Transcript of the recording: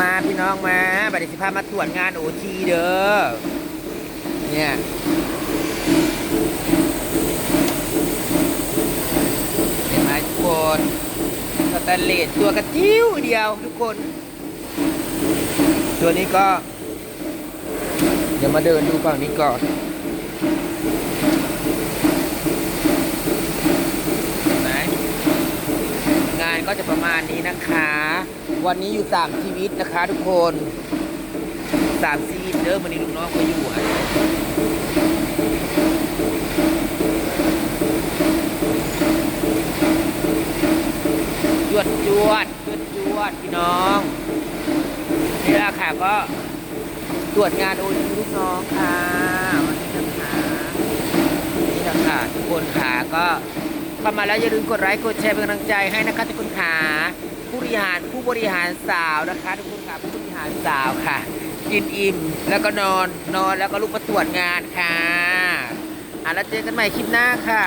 มาพี่น้องมาบัดนี้สิพามาตรวจงานโอทีเด้อ เนี่ยเห็นไหมทุกคนสแตนเลสตัวกระจิ้วเดียวทุกคน ตัวนี้ก็ เดี๋ยวมาเดินดูฝั่งนี้ก่อน เห็นไหมงาน ก็จะประมาณนี้นะคะ วันนี้อยู่สามชีวิตนะคะ ทุกคนสามชีวิตเด้อวันนี้ลูกน้องก็อยู่อะจวดจวดจวดจวดพี่น้องนี่แหละค่ะก็ตรวจงานโอทีลูกน้องค่ะวันนี้นะคะนี่แหละค่ะทุกคนค่ะก็ เข้ามาแล้วอย่าลืมกดไลค์กดแชร์เป็นกำลังใจให้นะคะทุกคนขาผู้บริหารผู้บริหารสาวนะคะทุกคนขาผู้บริหารสาวค่ะ กินอิ่มแล้วก็นอนนอนแล้วก็ลุกมาตรวจงานค่ะอะแล้วเจอกันใหม่คลิปหน้าค่ะ